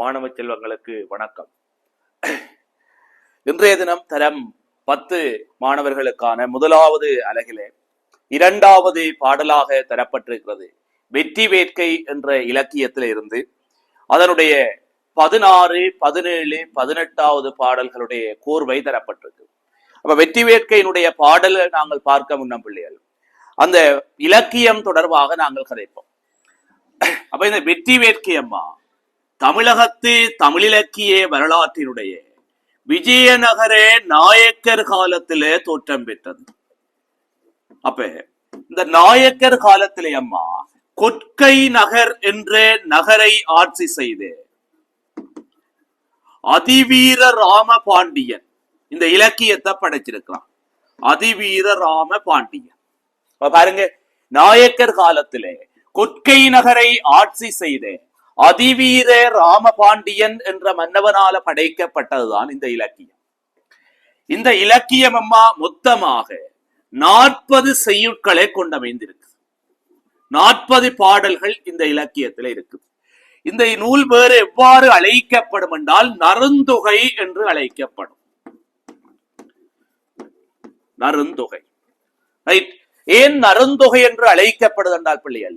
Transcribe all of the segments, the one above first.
மாணவ செல்வங்களுக்கு வணக்கம். இன்றைய தினம் தரம் பத்து மாணவர்களுக்கான முதலாவது அலகிலே இரண்டாவது பாடலாக தரப்பட்டிருக்கிறது. வெற்றி வேட்கை என்ற இலக்கியத்தில் இருந்து அதனுடைய பதினாறு பதினேழு பதினெட்டாவது பாடல்களுடைய கோர்வை தரப்பட்டிருக்கு. அப்ப வெற்றி வேட்கையினுடைய பாடலை நாங்கள் பார்க்க முன்னம் பிள்ளைகள். அந்த இலக்கியம் தொடர்பாக நாங்கள் கதைப்போம். அப்ப இந்த வெற்றி வேட்கை அம்மா தமிழகத்து தமிழிலக்கிய வரலாற்றினுடைய விஜயநகர நாயக்கர் காலத்திலே தோற்றம் பெற்றது. அப்ப இந்த நாயக்கர் காலத்திலே அம்மா கொற்கை நகர் என்ற நகரை ஆட்சி செய்து. அதிவீர ராம பாண்டியன் இந்த இலக்கியத்தை படைச்சிருக்கிறான். அதிவீர ராம பாண்டியன் பாருங்க நாயக்கர் காலத்திலே கொற்கை நகரை ஆட்சி செய்த. அதிவீர ராமபாண்டியன் என்ற மன்னவனால படைக்கப்பட்டதுதான் இந்த இலக்கியம். இந்த இலக்கியம் அம்மா மொத்தமாக நாற்பது செய்யுட்களை கொண்டமைந்திருக்கு. நாற்பது பாடல்கள் இந்த இலக்கியத்தில் இருக்கு. இந்த நூல் வேறு எவ்வாறு அழைக்கப்படும் என்றால் நருந்தொகை என்று அழைக்கப்படும். நருந்தொகை ரைட் ஏன் நருந்தொகை என்று அழைக்கப்படுது என்றால் பிள்ளைகள்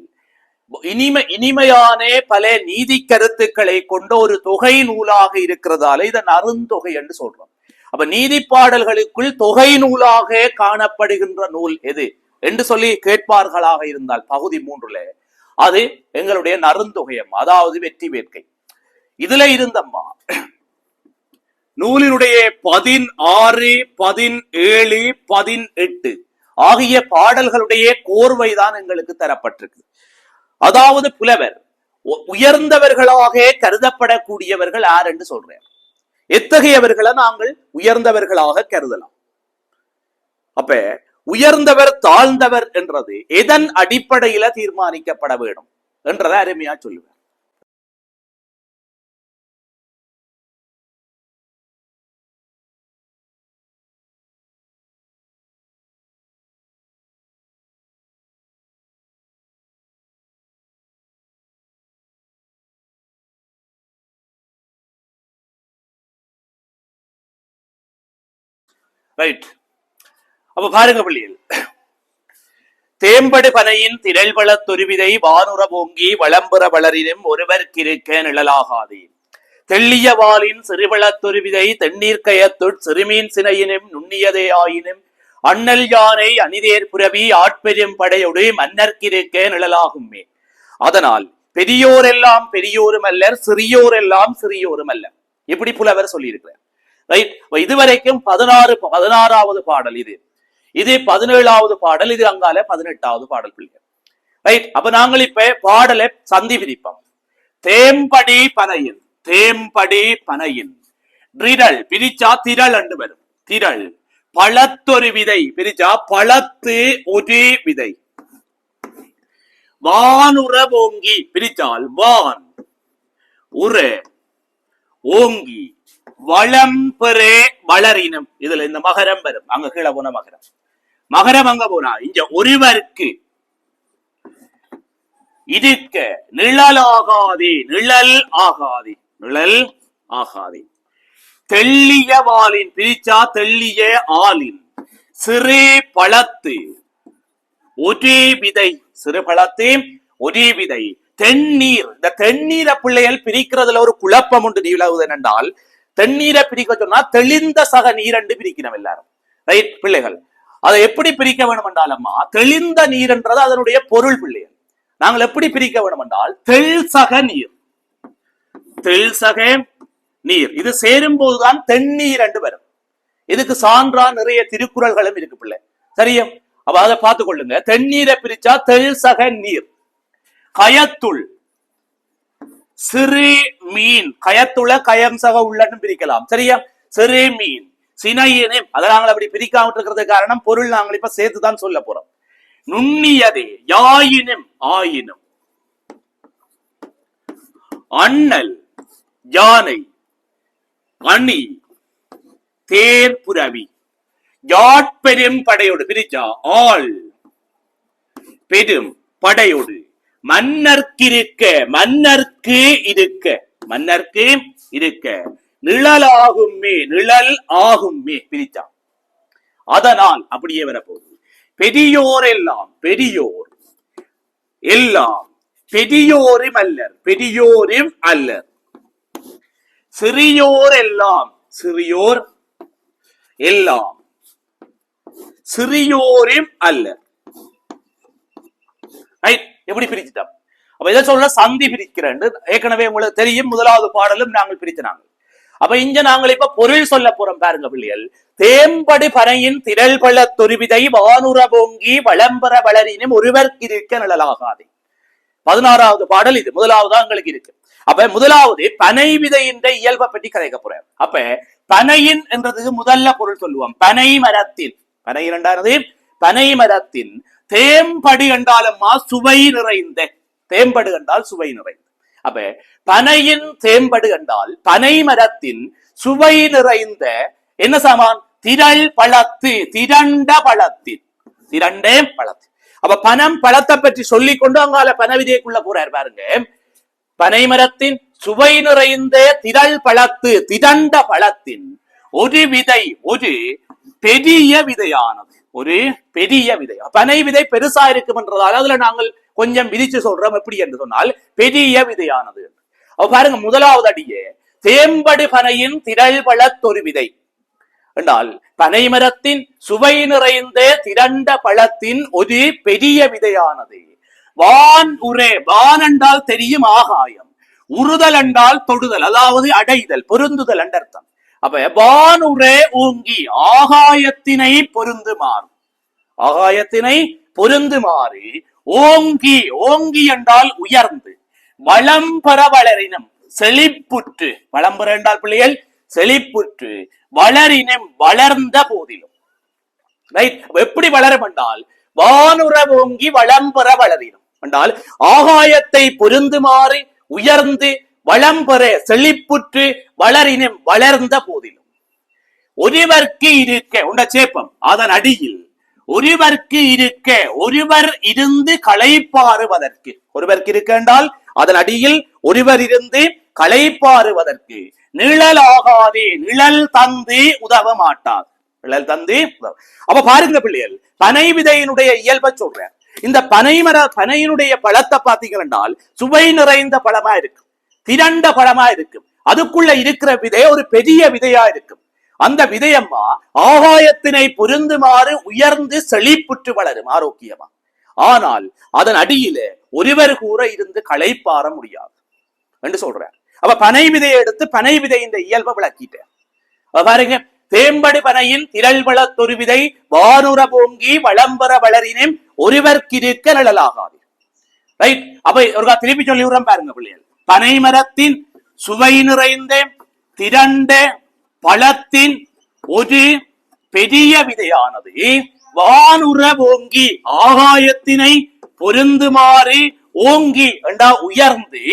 இனிமை இனிமையான பல நீதி கருத்துக்களை கொண்ட ஒரு தொகை நூலாக இருக்கிறதால இதை அருந்தொகை என்று சொல்றோம். அப்ப நீதி பாடல்களுக்குள் தொகை நூலாக காணப்படுகின்ற நூல் எது என்று சொல்லி கேட்பார்களாக இருந்தால் பகுதி மூன்றுல அது எங்களுடைய நருந்தொகையம் அதாவது வெற்றி வேட்கை. இதுல இருந்தம்மா நூலினுடைய பதினாறு பதினேழு பதினெட்டு ஆகிய பாடல்களுடைய கோர்வைதான் எங்களுக்கு தரப்பட்டிருக்கு. அதாவது புலவர் உயர்ந்தவர்களாக கருதப்படக்கூடியவர்கள் யார் என்று சொல்றேன். எத்தகையவர்களை நாங்கள் உயர்ந்தவர்களாக கருதலாம். அப்ப உயர்ந்தவர் தாழ்ந்தவர் என்றது எதன் அடிப்படையில தீர்மானிக்கப்பட வேண்டும் என்றதை அருமையா சொல்லுவேன். ரைட் அப்ப பாருங்க பிள்ளைகள். தேம்படு பனையின் திரள்வள துருவிதை வானுற பொங்கி வளம்புற வளரினும் ஒருவர்க்கிருக்க நிழலாகாதே. தெள்ளிய வாளின் சிறுவளத் துருவிதை தென்னீர் கயத்துட் சிறுமீன் சினையினும் நுண்ணியதே ஆயினும் அண்ணல் யானை அணிதேர் புரவி ஆட்பெரும் படையொடு மன்னர்க்கிருக்க நிழலாகுமே அதனால் பெரியோரெல்லாம் பெரியோரும் அல்லர் சிறியோரெல்லாம் சிறியோரும் அல்லர் இப்படி புலவர் சொல்லியிருக்கிறார். ரைட் இதுவரைக்கும் பதினாறு பதினாறாவது பாடல் இது இது பதினேழாவது பாடல் இது அங்கால பதினெட்டாவது பாடல் பிள்ளைகள் ரைட் அப்ப நாங்கள் இப்ப பாடலை சந்தி பிரிப்போம் தேம்படி பனையின் தேம்படி பனையின் திரள் பிரிச்சா திரள் என்று வரும் திரள் பழத்தொரு விதை பிரிச்சா பழத்து ஒரு விதை வானுற ஓங்கி பிரிச்சால் வான் உற ஓங்கி வளம் பெறே வளரினம். இதுல இந்த மகரம் வரும். அங்க கீழே போன மகரம். மகரம் அங்க போனா இங்க ஒருவருக்கு இருக்க நிழல் ஆகாதே நிழல் ஆகாதே நிழல் ஆகாதே. தெள்ளிய வாலின் பிரிச்சா தெள்ளிய ஆளின். சிறு பழத்து ஒரே விதை சிறு பழத்து ஒரே விதை. தென்னீர் இந்த தென்னீரை பிள்ளைகள் பிரிக்கிறதுல ஒரு குழப்பம் உண்டு நிலவுது என்றால். தென்னீரை பிரிக்க சொன்னா தெளிந்த சக நீரண்டு பிரிக்கணும் எல்லாரும். ரைட் பிள்ளைகள்? அதை எப்படி பிரிக்க வேணும் என்றாலம்மா தெளிந்த நீர் என்றது அதனுடைய பொருள் பிள்ளைகள். நாங்கள் எப்படி பிரிக்க வேணும் என்றால் தெள் சக நீர். தெள் சக நீர். இது சேரும் போதுதான் தென்னீர் என்று வரும். இதுக்கு சான்றா நிறைய திருக்குறள்களும் இருக்கு பிள்ளை. சரியா? அப்ப அதை பார்த்துக் கொள்ளுங்க. தென்னீரை பிரிச்சா தெள் சக நீர். கயத்துள். சிறு மீன் கயத்துல கயம் சக உள்ளன்னு பிரிக்கலாம். சரியா? சிறு மீன் சினையினே அதை நாங்கள் அப்படி பிரிக்காம இருக்கிறது காரணம் பொருள் நாங்கள் இப்ப சேர்த்து தான் சொல்ல போறோம். நுண்ணியதே யாயினும் ஆயினும். அண்ணல் யானை அணி தேர் புரவி யாட்பெரும் படையோடு பிரிச்சா ஆள். பெரும் படையோடு. மன்னர்க்கிருக்க மன்னர்க்கு இருக்க மன்னர்க்கு இருக்க. நிழல் ஆகும்மே நிழல் ஆகுமே பிரித்தான். அதனால் அப்படியே வரப்போகுது. பெரியோர் எல்லாம் பெரியோர் எல்லாம் பெரியோரும் அல்லர் பெரியோரும் அல்லர். சிறியோர் எல்லாம் சிறியோர் எல்லாம் சிறியோரும் அல்லர். ரைட் எப்படி பிரிச்சுட்டோம்? அப்ப இதை சொல்ல சந்தி பிரிக்கிறேன் ஏற்கனவே உங்களுக்கு தெரியும் முதலாவது பாடலும் நாங்கள் பிரித்தினாங்க அப்ப இங்க நாங்கள் இப்ப பொருள் சொல்ல போறோம் பாருங்க பிள்ளைகள். தேம்படி பனையின் திரள் பள்ள துருவிதை வானுர பொங்கி வளம்பர வளரினும் ஒருவர்க்கிருக்க நிழலாகாதே. பதினாறாவது பாடல் இது முதலாவதா உங்களுக்கு இருக்கு. அப்ப முதலாவது பனை விதை என்ற இயல்பை பற்றி கதைக்க போறேன். அப்ப பனையின் என்றதுக்கு முதல்ல பொருள் சொல்லுவோம். பனை மரத்தின். பனை இரண்டாவது பனை மரத்தின். தேம்படி என்றாலும்மா சுவை நிறைந்த. தேம்படு என்றால் சுவை நிறைந்த. அப்ப பனையின் தேம்படு என்றால் பனை மரத்தின் சுவை நிறைந்த என்ன சாமான்? திரள் பழத்து திரண்ட பழத்தின். திரண்டே பழத்து. அப்ப பனம் பழத்தை பற்றி சொல்லிக் கொண்டு அங்கால பனவிதைக்குள்ள போறார் பாருங்க. பனை மரத்தின் சுவை நிறைந்த திரள் பழத்து திரண்ட பழத்தின் ஒரு விதை ஒரு பெரிய விதையானது. ஒரு பெரிய விதை. பனை விதை பெருசா இருக்கும் என்றதால் அதுல நாங்கள் கொஞ்சம் விதிச்சு சொல்றோம். எப்படி என்று சொன்னால் பெரிய விதையானது. அப்ப பாருங்க முதலாவது அடியே தேம்படு பனையின் திரள் பழத்தொரு விதை. என்றால் பனைமரத்தின் சுவை நிறைந்த திரண்ட பழத்தின் ஒரு பெரிய விதையானது. வான் உரே வான் என்றால் தெரியும் ஆகாயம். உறுதல் என்றால் தொடுதல் அதாவது அடைதல் பொருந்துதல் என்றர்த்தம் அப்ப எபானுரே ஓங்கி ஆகாயத்தினை பொருந்துமாறு ஆகாயத்தினை பொருந்துமாறு ஓங்கி ஓங்கி என்றால் உயர்ந்து வளம்பெற வளரினம் செழிப்புற்று வளம்பெற என்றால் பிள்ளைகள் செழிப்புற்று வளரினம் வளர்ந்த போதிலும். ரைட் எப்படி வளரும் என்றால் வானுற ஓங்கி வளம் பெற வளரினம். என்றால் ஆகாயத்தை பொருந்துமாறு உயர்ந்து வளம் பெற செழிப்புற்று வளரினும் வளர்ந்த போதிலும். ஒருவர்க்கு இருக்க உண்ட சேப்பம் அதன் அடியில். ஒருவர்க்கு இருக்க ஒருவர் இருந்து களைப்பாறுவதற்கு ஒருவர்க்கு இருக்க என்றால் அதன் அடியில் ஒருவர் இருந்து களைப்பாறுவதற்கு நிழலாகாதே நிழல் தந்து உதவ மாட்டார். நிழல் தந்து அப்ப பாருங்க பிள்ளைகள் பனை விதையினுடைய இயல்பை சொல்றேன் இந்த பனைமர பனையினுடைய பழத்தை பார்த்தீங்க என்றால் சுவை நிறைந்த பழமா இருக்கு திரண்ட பழமா இருக்கும். அதுக்குள்ள இருக்கிற விதை ஒரு பெரிய விதையா இருக்கும். அந்த விதையம்மா ஆகாயத்தினை பொருந்துமாறு உயர்ந்து செழிப்புற்று வளரும் ஆரோக்கியமா. ஆனால் அதன் அடியிலே ஒருவர் கூற இருந்து களைப்பாற முடியாது. என்று சொல்றார். அப்ப பனை விதையை எடுத்து பனை விதை இந்த இயல்பை விளக்கிட்டேன் பாருங்க தேம்படு பனையின் திரள் வளத்தொரு விதை வானுர பொங்கி வளம்பர வளரினும் ஒருவர்க்கிருக்க நிழலாகாது. ரைட் அப்ப ஒரு திருப்பி சொல்லி விடுறேன் பாருங்க பிள்ளைகள். பனைமரத்தின் சுவை நிறைந்த திரண்ட பழத்தின் ஒரு பெரிய விதையானது வானுற ஓங்கி ஆகாயத்தினை பொருந்துமாறு ஓங்கி என்றா உயர்ந்து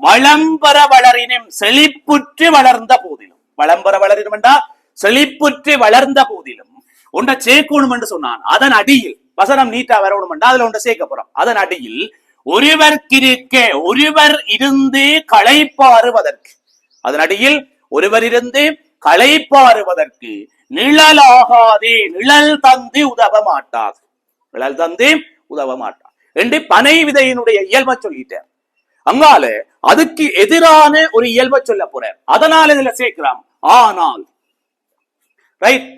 வளம்பர வளரினும் செழிப்புற்று வளர்ந்த போதிலும் வளம்பர வளரினும் என்றா செழிப்புற்று வளர்ந்த போதிலும் ஒன்றை சேர்க்கணும் என்று சொன்னான் அதன் அடியில் வசனம் நீட்டா வரணும் என்றா அதுல ஒன்றை சேர்க்க போறோம் அதன் அடியில் ஒருவர்க்கிருக்க ஒருவர் இருந்து களைப்பாறுவதற்கு அதன் அடியில் ஒருவர் இருந்து களைப்பாறுவதற்கு நிழலாகாதே நிழல் தந்து உதவ மாட்டாது நிழல் தந்து உதவ மாட்டார். என்று பனை விதையினுடைய இயல்பை சொல்லிட்டார். அங்கால அதுக்கு எதிரான ஒரு இயல்பை சொல்ல போறார். அதனால இதுல சேர்க்கிறான். ஆனால் ரைட்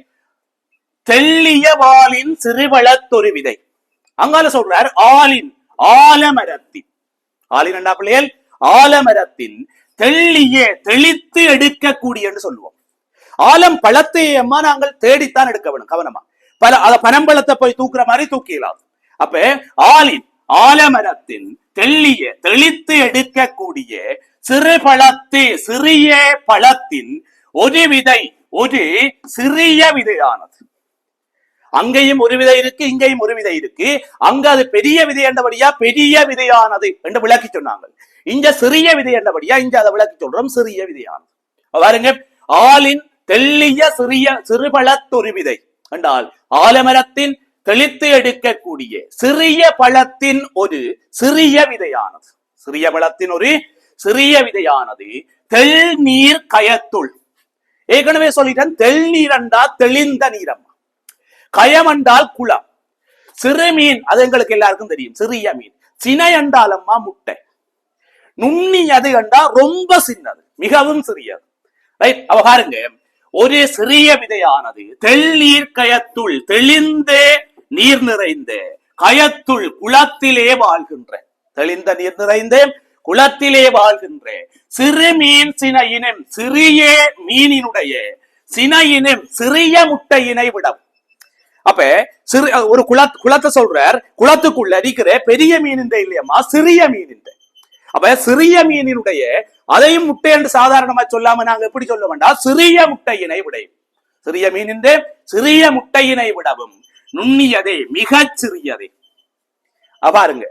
தெல்லிய வாலின் சிறுவளத்தொரு விதை. அங்கால சொல்றார் ஆலின் ஆலமரத்தில் ஆலின் என்ன பிள்ளைகள் ஆலமரத்தில் தெள்ளிய தெளித்து எடுக்கக்கூடிய என்று சொல்லுவோம். ஆலம் பழத்தை அம்மா நாங்கள் தேடித்தான் எடுக்க வேணும் கவனமா. பல அத பனம்பழத்தை போய் தூக்குற மாதிரி தூக்கிடலாம். அப்ப ஆலின் ஆலமரத்தின் தெள்ளிய தெளித்து எடுக்கக்கூடிய சிறு பழத்து சிறிய பழத்தின் ஒரு விதை ஒரு சிறிய விதையானது. அங்கேயும் ஒரு விதை இருக்கு இங்கேயும் ஒரு விதை இருக்கு. அங்க அது பெரிய விதை என்றபடியா பெரிய விதையானது என்று விளக்கி சொன்னாங்க இங்க சிறிய விதை என்றபடியா இங்க அதை விளக்கி சொல்றோம் சிறிய விதையானது. பாருங்க ஆலின் தெள்ளிய சிறிய சிறுபழத்தொரு விதை என்றால் ஆலமரத்தின் தெளித்து எடுக்கக்கூடிய சிறிய பழத்தின் ஒரு சிறிய விதையானது. சிறிய பழத்தின் ஒரு சிறிய விதையானது. தெள் நீர் கயத்துள். ஏற்கனவே சொல்லிட்டேன் தெள் நீர் தெளிந்த நீரம் கயம் என்றால் குளம். சிறு மீன் அது எங்களுக்கு எல்லாருக்கும் தெரியும். சிறிய மீன். சினை என்றால் அம்மா முட்டை. நுண்ணி அது என்றால் ரொம்ப சின்னது மிகவும் சிறியது. ரைட் அவ பாருங்க ஒரு சிறிய விதையானது தெள்ளீர் கயத்துள் தெளிந்த நீர் நிறைந்த கயத்துள் குளத்திலே வாழ்கின்ற. தெளிந்த நீர் நிறைந்த குளத்திலே வாழ்கின்ற. சிறு மீன் சினையினம் சிறிய மீனினுடைய சினையினம் சிறிய முட்டையினை விடவும். அப்ப சிறு ஒரு குள குளத்தை சொல்றார் குளத்துக்குள்ள இருக்கிற பெரிய மீன் இந்த இல்லையம்மா? சிறிய மீன் இந்த. அப்ப சிறிய மீனினுடைய அதையும் முட்டை என்று சாதாரணமா சொல்லாம நாங்க எப்படி சொல்ல வேண்டாம் சிறிய முட்டையினை விடையும் சிறிய மீனின் சிறிய முட்டையினை விடவும். நுண்ணியதே மிகச் சிறியதே. பாருங்க.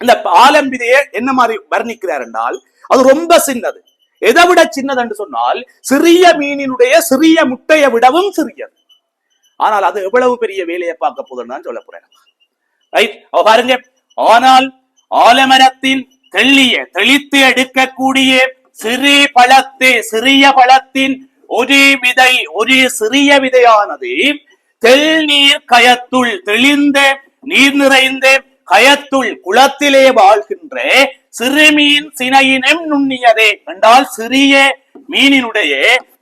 இந்த ஆலம்பிதையை என்ன மாதிரி வர்ணிக்கிறார் என்றால் அது ரொம்ப சின்னது. எதை விட சின்னது என்று சொன்னால் சிறிய மீனினுடைய சிறிய முட்டையை விடவும் சிறியது. ஆனால் அது எவ்வளவு பெரிய வேலையை பார்க்க போதுன்னு தான் சொல்ல போறேன். ரைட் பாருங்க. ஆனால் ஆலமரத்தின் தெள்ளிய தெளித்து எடுக்கக்கூடிய சிறு பழத்தை சிறிய பழத்தின் ஒரு விதை ஒரு சிறிய விதையானது தெள்நீர் கயத்துள் தெளிந்த நீர் நிறைந்த கயத்துள் குளத்திலே வாழ்கின்ற சிறுமீன் சினையினம் நுண்ணியதே. என்றால் சிறிய மீனினுடைய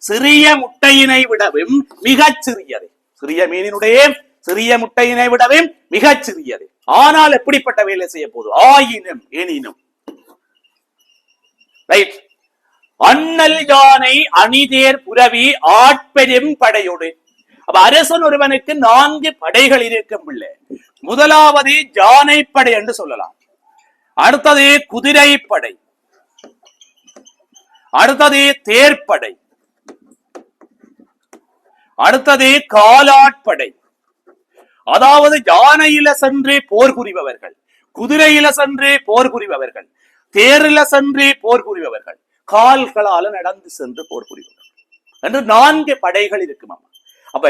சிறிய முட்டையினை விடவும் மிகச் சிறியது. சிறிய மீனினுடைய சிறிய முட்டையினை விடவும் மிகச் சிறியது. ஆனால் எப்படிப்பட்ட வேலை செய்ய போது? ஆயினும் எனினும். ரைட் அண்ணல் யானை அணிதேர் புரவி ஆட்பெரும் படையோடு. அப்ப அரசன் ஒருவனுக்கு நான்கு படைகள் இருக்கும் பிள்ளை. முதலாவது ஜானை படை என்று சொல்லலாம். அடுத்தது குதிரை படை. அடுத்தது தேர்ப்படை. அடுத்தது காலாட்படை. அதாவது யானையில சென்று போர் புரிபவர்கள் குதிரையில சென்று போர் புரிபவர்கள் தேரில சென்று போர் புரிபவர்கள் கால்களால நடந்து சென்று போர் புரிபவர்கள். என்று நான்கு படைகள் இருக்குமா அப்ப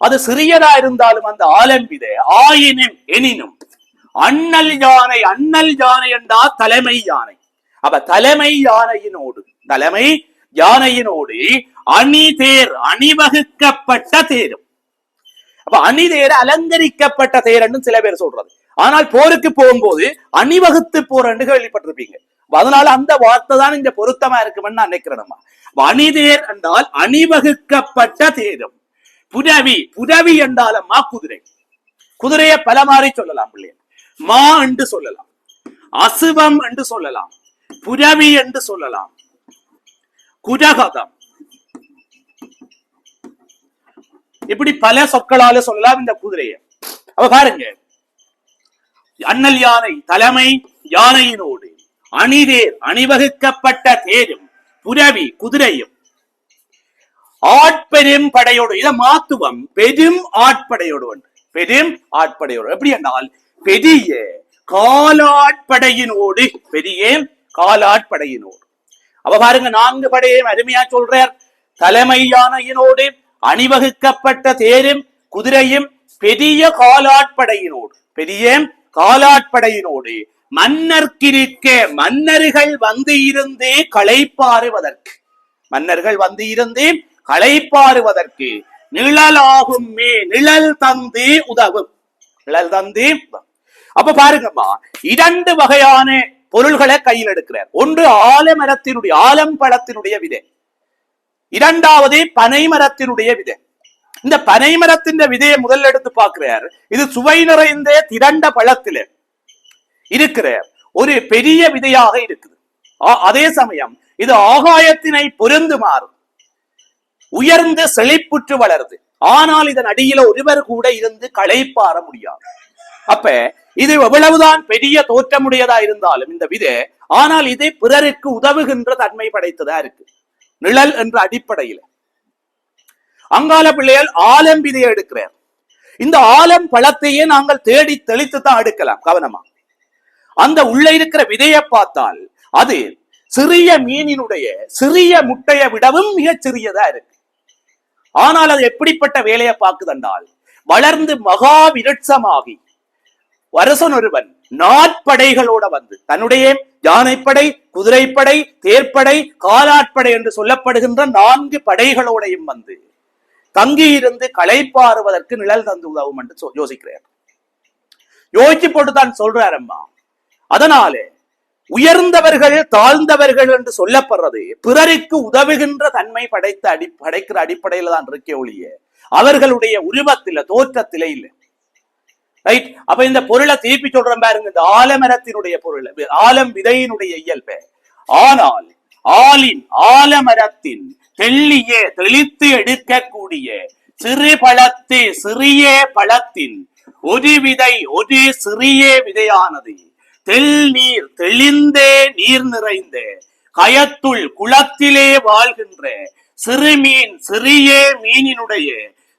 அது சிறியதா இருந்தாலும் அந்த ஆலம்பித ஆயினும் எனினும் அண்ணல் யானை அண்ணல் யானை என்றா தலைமை யானை. அப்ப தலைமை யானையினோடு தலைமை யானையினோடு அணி தேர் அணிவகுக்கப்பட்ட தேரும். அப்ப அணி தேர் அலங்கரிக்கப்பட்ட தேரன்னு சில பேர் சொல்றது. ஆனால் போருக்கு போகும்போது அணிவகுத்து போர் என்று கேள்விப்பட்டிருப்பீங்க. அதனால அந்த வார்த்தை தான் இங்க பொருத்தமா இருக்குமென்னு நான் நினைக்கிறேன் நம்ம. அணிதேர் என்றால் அணிவகுக்கப்பட்ட தேரும். புரவி புரவி என்றாலம்மா குதிரை. குதிரையை பல மாறி சொல்லலாம் பிள்ளைய. மா என்று சொல்லலாம். அசுவம் என்று சொல்லலாம். புரவி என்று சொல்லலாம். குரகதம் இப்படி பல சொற்களால சொல்லலாம் இந்த குதிரையை. அவ பாருங்க. அண்ணல் யானை தலைமை யானையினோடு அணிதேர் அணிவகுக்கப்பட்ட தேரும் புரவி குதிரையும் ஆட்பெரும் படையோடு இத மாத்துவம் பெரும் ஆட்படையோடு ஒன்று. பெரும் ஆட்படையோடு. எப்படி என்றால் பெரிய காலாட்படையினோடு பெரிய காலாட்படையினோடு. அவ பாருங்க நான்கு படையையும் அருமையா சொல்றார். தலைமை யானையினோடு அணிவகுக்கப்பட்ட தேரும் குதிரையும் பெரிய காலாட்படையினோடு பெரிய காலாட்படையினோடு மன்னர்க்கிருக்க மன்னர்கள் வந்து இருந்து களைப்பாறுவதற்கு மன்னர்கள் வந்து இருந்து களைப்பாறுவதற்கு நிழலாகும் மே நிழல் தந்து உதவும் நிழல் தந்து அப்ப பாருங்கம்மா இரண்டு வகையான பொருள்களை கையில் எடுக்கிறார். ஒன்று ஆலமரத்தினுடைய ஆலம்பழத்தினுடைய விதை. இரண்டாவது பனைமரத்தினுடைய விதை. இந்த பனைமரத்தின் விதையை முதல்ல எடுத்து பார்க்கிறார். இது சுவை நிறைந்த திரண்ட பழத்தில இருக்கிற ஒரு பெரிய விதையாக இருக்குது. அதே சமயம் இது ஆகாயத்தினை பொருந்து மாறும். உயர்ந்து செழிப்புற்று வளருது. ஆனால் இதன் அடியில ஒருவர் கூட இருந்து களைப்பாற முடியாது. அப்ப இது எவ்வளவுதான் பெரிய தோற்றமுடையதா இருந்தாலும் இந்த விதை ஆனால் இதை பிறருக்கு உதவுகின்ற தன்மை படைத்ததா இருக்கு. நிழல் என்ற அடிப்படையில. அங்கால பிள்ளைகள் ஆலம் விதையை எடுக்கிறார். இந்த ஆலம் பழத்தையே நாங்கள் தேடி தெளித்து தான் எடுக்கலாம் கவனமா. அந்த உள்ள இருக்கிற விதையை பார்த்தால் அது சிறிய மீனினுடைய சிறிய முட்டையை விடவும் மிகச் சிறியதா இருக்கு. ஆனால் அது எப்படிப்பட்ட வேலையை பார்க்குதென்றால் வளர்ந்து மகா விருட்சமாகி அரசன் ஒருவன் நாட்படைகளோட வந்து தன்னுடைய யானைப்படை குதிரைப்படை தேர்ப்படை காலாட்படை என்று சொல்லப்படுகின்ற நான்கு படைகளோடையும் வந்து தங்கியிருந்து களைப்பாறுவதற்கு நிழல் தந்து உதவும் என்று யோசிக்கிறார். யோசிச்சு போட்டு தான் சொல்றாரம்மா அதனாலே உயர்ந்தவர்கள் தாழ்ந்தவர்கள் என்று சொல்லப்படுறது பிறருக்கு உதவுகின்ற தன்மை படைத்த அடி படைக்கிற அடிப்படையில தான் இருக்கே ஒழிய அவர்களுடைய உருவத்தில தோற்றத்திலே இல்லை. ரைட் அப்ப இந்த பொருளை திருப்பி சொல்றேன் பாருங்க. இந்த ஆலமரத்தினுடைய பொருள் ஆலம் விதையினுடைய இயல்பு. ஆனால் ஆலின் ஆலமரத்தின் தெள்ளிய தெளித்து எடுக்கக்கூடிய சிறு பழத்து சிறிய பழத்தின் ஒரு விதை ஒரு சிறிய விதையானது. தெல் நீர் தெளிந்தே நீர் நிறைந்த கயத்துள் குளத்திலே வாழ்கின்ற சிறு மீன் சிறிய மீனினுடைய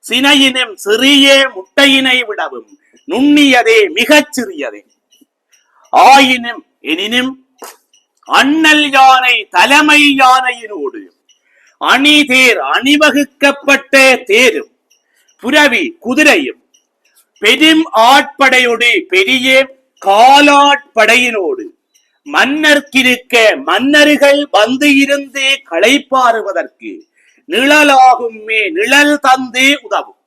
சினையினும் சிறிய முட்டையினை விடவும் நுண்ணியதே மிகச் சிறியதே. ஆயினும் எனினும் அண்ணல் யானை தலைமை யானையினோடு அணிதேர் அணிவகுக்கப்பட்ட தேரும் புரவி குதிரையும் பெரும் ஆட்படையோடு பெரிய காலாட்படையினோடு மன்னர்க்கிருக்க மன்னர்கள் வந்து இருந்தே களைப்பாறுவதற்கு நிழலாகும் மே நிழல் தந்தே உதவும்.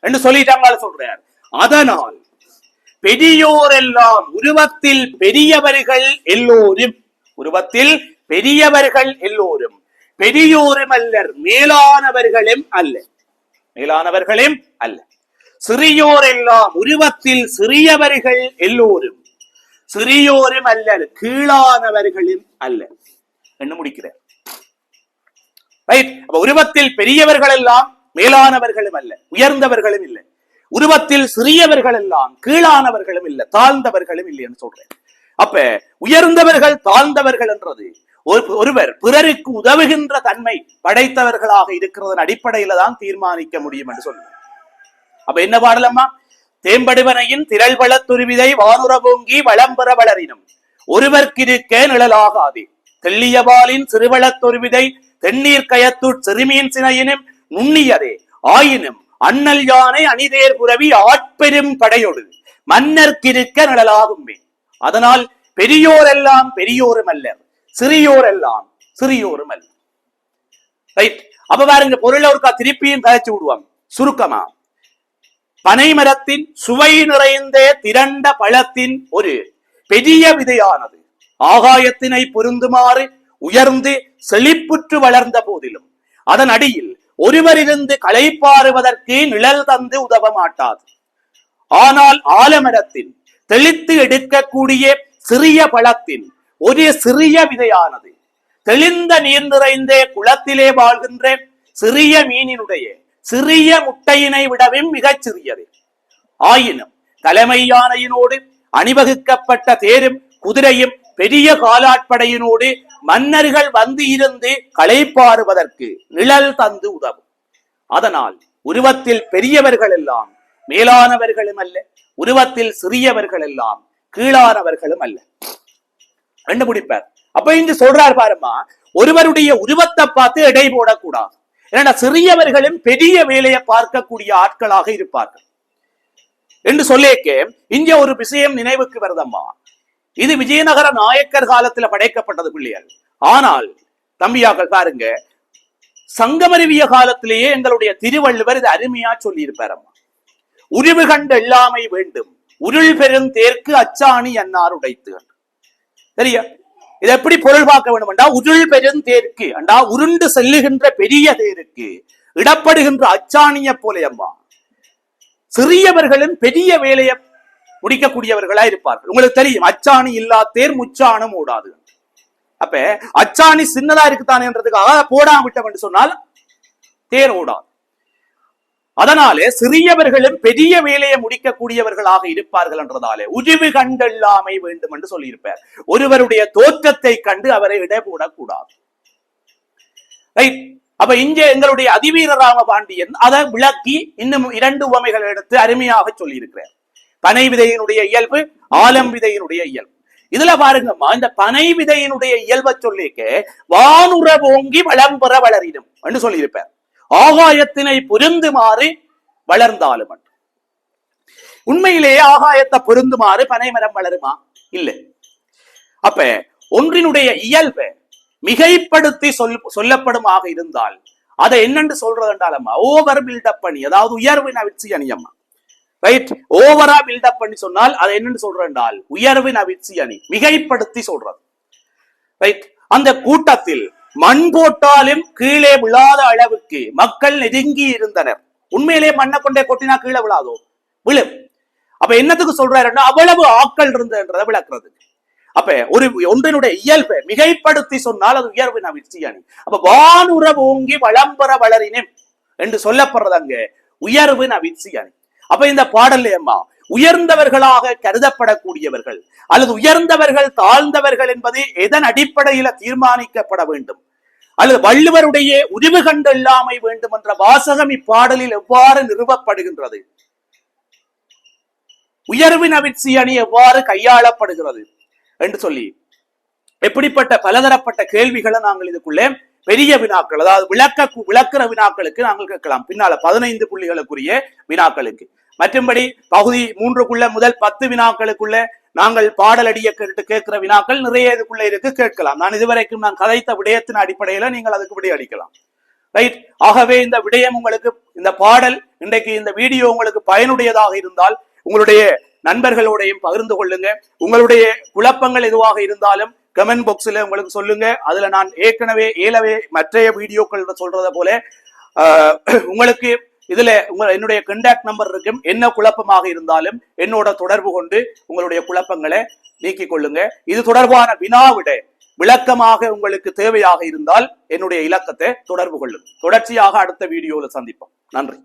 என்று சொல்லிட்டாங்க சொல்றார். அதனால் பெரியோர் எல்லாம் உருவத்தில் பெரியவர்கள் எல்லோரும் உருவத்தில் பெரியவர்கள் எல்லோரும் பெரியோரும் அல்லர் மேலானவர்களும் அல்ல. மேலானவர்களும் அல்ல. சிறியோர் எல்லாம் உருவத்தில் சிறியவர்கள் எல்லோரும் சிறியோரும் அல்லர் கீழானவர்களும் அல்ல. என்று முடிக்கிறார்? ரைட் அப்ப உருவத்தில் பெரியவர்கள் எல்லாம் மேலானவர்களும் அல்ல உயர்ந்தவர்களும் இல்லை. உருவத்தில் சிறியவர்கள் எல்லாம் கீழானவர்களும் இல்லை தாழ்ந்தவர்களும் இல்லை என்று சொல்றேன். அப்ப உயர்ந்தவர்கள் தாழ்ந்தவர்கள் என்றது ஒரு- ஒருவர் பிறருக்கு உதவுகின்ற தன்மை படைத்தவர்களாக இருக்கிறதன் அடிப்படையில தான் தீர்மானிக்க முடியும் என்று சொல்லுவேன். அப்ப என்ன பாடலம்மா? தேம்படுவனையின் திரள்வள துருவிதை வானுரபோங்கி வளம்பெற வளரினும். ஒருவர்க்கிருக்க நிழலாகாதே. தெள்ளியவாலின் சிறுவளத்தொருவிதை தென்னீர் கயத்துட் சிறுமியின் சினையினும் நுண்ணியதே. ஆயினும் அண்ணல் யானை அணிதேர் புரவி ஆட்பெரும் படையொடு. மன்னர்க்கிருக்க நிழலாகுமே அதனால் பெரியோர் எல்லாம் பெரியோரும் அல்லர் சிறியோர் எல்லாம் சிறியோரும் அல்ல ரைட். அப்ப பாருங்க பொருளை ஒருக்கா திருப்பியும் கதைச்சு விடுவாங்க சுருக்கமா. பனைமரத்தின் சுவை நிறைந்த திரண்ட பழத்தின் ஒரு பெரிய விதையானது. ஆகாயத்தினை பொருந்துமாறு உயர்ந்து செழிப்புற்று வளர்ந்த போதிலும். அதன் அடியில் ஒருவரிருந்து களைப்பாறுவதற்கு நிழல் தந்து உதவ மாட்டாது. ஆனால் ஆலமரத்தில் தெளித்து எடுக்கக்கூடிய சிறிய பழத்தின் ஒரு சிறிய விதையானது. தெளிந்த நீர் நிறைந்த குளத்திலே வாழ்கின்ற சிறிய மீனினுடைய சிறிய முட்டையினை விடவும் மிகச் சிறியது. ஆயினும் தலைமை யானையினோடு அணிவகுக்கப்பட்ட தேரும் குதிரையும் பெரிய காலாட்படையினோடு மன்னர்கள் வந்து இருந்து களைப்பாறுவதற்கு நிழல் தந்து உதவும். அதனால் உருவத்தில் பெரியவர்கள் எல்லாம் மேலானவர்களும் அல்ல உருவத்தில் சிறியவர்கள் எல்லாம் கீழானவர்களும் அல்ல. ரெண்டு முடிப்பார். அப்ப இங்கு சொல்றார் பாருமா ஒருவருடைய உருவத்தை பார்த்து எடை போடக்கூடாது. ஏன்னா சிறியவர்களும் பெரிய வேலையை பார்க்கக்கூடிய ஆட்களாக இருப்பார்கள். என்று சொல்லிக்க இங்க ஒரு விஷயம் நினைவுக்கு வருதம்மா. இது விஜயநகர நாயக்கர் காலத்துல படைக்கப்பட்டது பிள்ளைகள் ஆனால் தம்பியாக்கள் பாருங்க சங்கமருவிய காலத்திலேயே எங்களுடைய திருவள்ளுவர் இது அருமையா சொல்லியிருப்பாரம்மா. உருவு கண்டு எல்லாமை வேண்டும் உருள் பெரும் தேர்க்கு அச்சாணி அன்னார் உடைத்து சரியா? இது எப்படி பொருள் பார்க்க வேண்டும் என்றா உருள் பெரும் தேர்க்கு அண்டா உருண்டு செல்லுகின்ற பெரிய தேருக்கு இடப்படுகின்ற அச்சாணிய போலே அம்மா சிறியவர்களும் பெரிய வேலையை முடிக்கக்கூடியவர்களா இருப்பார்கள். உங்களுக்கு தெரியும் அச்சாணி இல்லா தேர் முச்சாணும் ஓடாது. அப்ப அச்சாணி சின்னதா இருக்குதானேன்றதுக்காக போடாம விட்டோம் என்று சொன்னால் தேர் ஓடாது. அதனாலே சிறியவர்களும் பெரிய வேலையை முடிக்கக்கூடியவர்களாக இருப்பார்கள் என்றதாலே உஜிவு கண்டெல்லாமை வேண்டும் என்று சொல்லியிருப்பார். ஒருவருடைய தோற்றத்தை கண்டு அவரை இடபூடக்கூடாது. ரைட் அப்ப இங்கே எங்களுடைய அதிவீரராம பாண்டியன் அதை விளக்கி இன்னும் இரண்டு உவமைகள் எடுத்து அருமையாக சொல்லியிருக்கிறார். பனை விதையினுடைய இயல்பு ஆலம் விதையினுடைய இயல்பு. இதுல பாருங்கம்மா இந்த பனை விதையினுடைய இயல்பை சொல்லிக்க வானுற ஓங்கி வளம்பெற வளரிடும் என்று சொல்லியிருப்பார். ஆகாயத்தினை பொருந்துமாறு வளர்ந்தாலும் உண்மையிலேயே ஆகாயத்தை பொருந்துமாறு பனை மரம் வளருமா? இல்லை. அப்ப ஒன்றினுடைய இயல்பு மிகைப்படுத்தி சொல் சொல்லப்படுமாக இருந்தால் அதை என்னென்று சொல்றது என்றாலம்மா ஓவர் பில்டப் பண்ணி அதாவது உயர்வு அவிழ்ச்சி அணியம்மா. ரைட் ஓவரா பில்டப் பண்ணி சொன்னால் அதை என்னன்னு சொல்றேன் என்றால் உயர்வின் அவிச்சி அணி மிகைப்படுத்தி சொல்றது. ரைட் அந்த கூட்டத்தில் மண் போட்டாலும் கீழே விழாத அளவுக்கு மக்கள் நெருங்கி இருந்தனர். உண்மையிலே மண்ணை கொண்டே கொட்டினா கீழே விழாதோ? விழும். அப்ப என்னத்துக்கு சொல்றாருன்னா அவ்வளவு ஆக்கள் இருந்ததுன்றதை விளக்குறது அப்ப ஒரு ஒன்றினுடைய இயல்பை மிகைப்படுத்தி சொன்னால் அது உயர்வின் அவிழ்ச்சி அணி. அப்ப வானுற ஓங்கி வளம்பெற வளரினேன் என்று சொல்லப்படுறது அங்க உயர்வின் அவிழ்ச்சி அணி. அப்ப இந்த பாடல்ல உயர்ந்தவர்களாக கருதப்படக்கூடியவர்கள் அல்லது உயர்ந்தவர்கள் தாழ்ந்தவர்கள் என்பது எதன் அடிப்படையில தீர்மானிக்கப்பட வேண்டும்? அல்லது வள்ளுவருடைய உரிவு கண்டல்லாமை வேண்டும் என்ற வாசகம் இப்பாடலில் எவ்வாறு நிறுவப்படுகின்றது? உயர்வின் அவிழ்ச்சி அணி எவ்வாறு கையாளப்படுகிறது என்று சொல்லி எப்படிப்பட்ட பலதரப்பட்ட கேள்விகளை நாங்கள் இதுக்குள்ளே பெரிய வினாக்கள் அதாவது விளக்க விளக்குற வினாக்களுக்கு நாங்கள் கேட்கலாம். பின்னால பதினைந்து புள்ளிகளுக்குரிய வினாக்களுக்கு. மற்றும்படி பகுதி மூன்றுக்குள்ள முதல் பத்து வினாக்களுக்குள்ள நாங்கள் பாடலடிய கேட்டு கேட்கிற வினாக்கள் நிறைய இதுக்குள்ள இருக்கு கேட்கலாம். நான் இதுவரைக்கும் நான் கதைத்த விடயத்தின் அடிப்படையில நீங்கள் அதுக்கு விடை அளிக்கலாம். ரைட் ஆகவே இந்த விடயம் உங்களுக்கு இந்த பாடல் இன்றைக்கு இந்த வீடியோ உங்களுக்கு பயனுடையதாக இருந்தால் உங்களுடைய நண்பர்களோடையும் பகிர்ந்து கொள்ளுங்க. உங்களுடைய குழப்பங்கள் எதுவாக இருந்தாலும் கமெண்ட் பாக்ஸ்ல உங்களுக்கு சொல்லுங்க. அதுல நான் ஏற்கனவே ஏலவே மற்றைய வீடியோக்கள் சொல்றத போல ஆஹ், உங்களுக்கு இதுல உங்க என்னுடைய கண்டாக்ட் நம்பர் இருக்கும் என்ன குழப்பமாக இருந்தாலும் என்னோட தொடர்பு கொண்டு உங்களுடைய குழப்பங்களை நீக்கிக் கொள்ளுங்க. இது தொடர்பான வினாவிட விளக்கமாக உங்களுக்கு தேவையாக இருந்தால் என்னுடைய இலக்கத்தை தொடர்பு கொள்ளும் தொடர்ச்சியாக அடுத்த வீடியோவில் சந்திப்போம். நன்றி.